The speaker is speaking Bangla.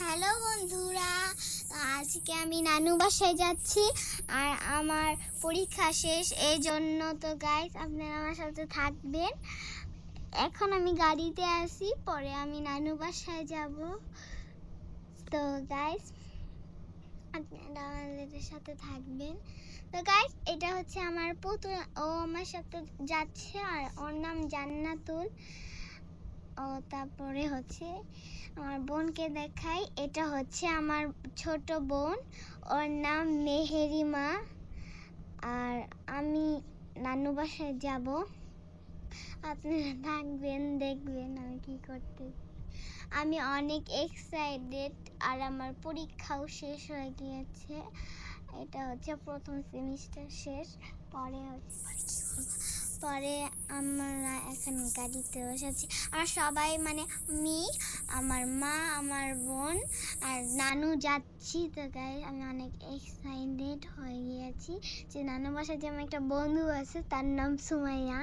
হ্যালো বন্ধুরা, আজকে আমি নানু বাসায় যাচ্ছি আর আমার পরীক্ষা শেষ, এই জন্য তো গাইস আপনারা আমার সাথে থাকবেন। এখন আমি গাড়িতে আসি পরে আমি নানু বাসায় যাব। তো গাইস আপনারা আমাদের সাথে থাকবেন। তো গাইস এটা হচ্ছে আমার পুতুল, ও আমার সাথে যাচ্ছে আর ওর নাম জান্নাতুল। তারপরে হচ্ছে আমার বোনকে দেখাই। এটা হচ্ছে আমার ছোট বোন। ওর নাম মেহেরিমা। আর আমি নানু বাসায় যাব। আপনারা থাকবেন, দেখবেন আমি কি করতে। আমি অনেক এক্সাইটেড আর আমার পরীক্ষাও শেষ হয়ে গিয়েছে। এটা হচ্ছে প্রথম সেমিস্টার শেষ। পরে হচ্ছে পরে আমরা এখন গাড়িতে বসেছি। আর সবাই মানে আমি, আমার মা, আমার বোন আর নানু যাচ্ছি। তো গাই আমি অনেক এক্সাইটেড হয়ে গিয়েছি যে নানু বাসায় যে আমার একটা বন্ধু আছে, তার নাম সুমাইয়া।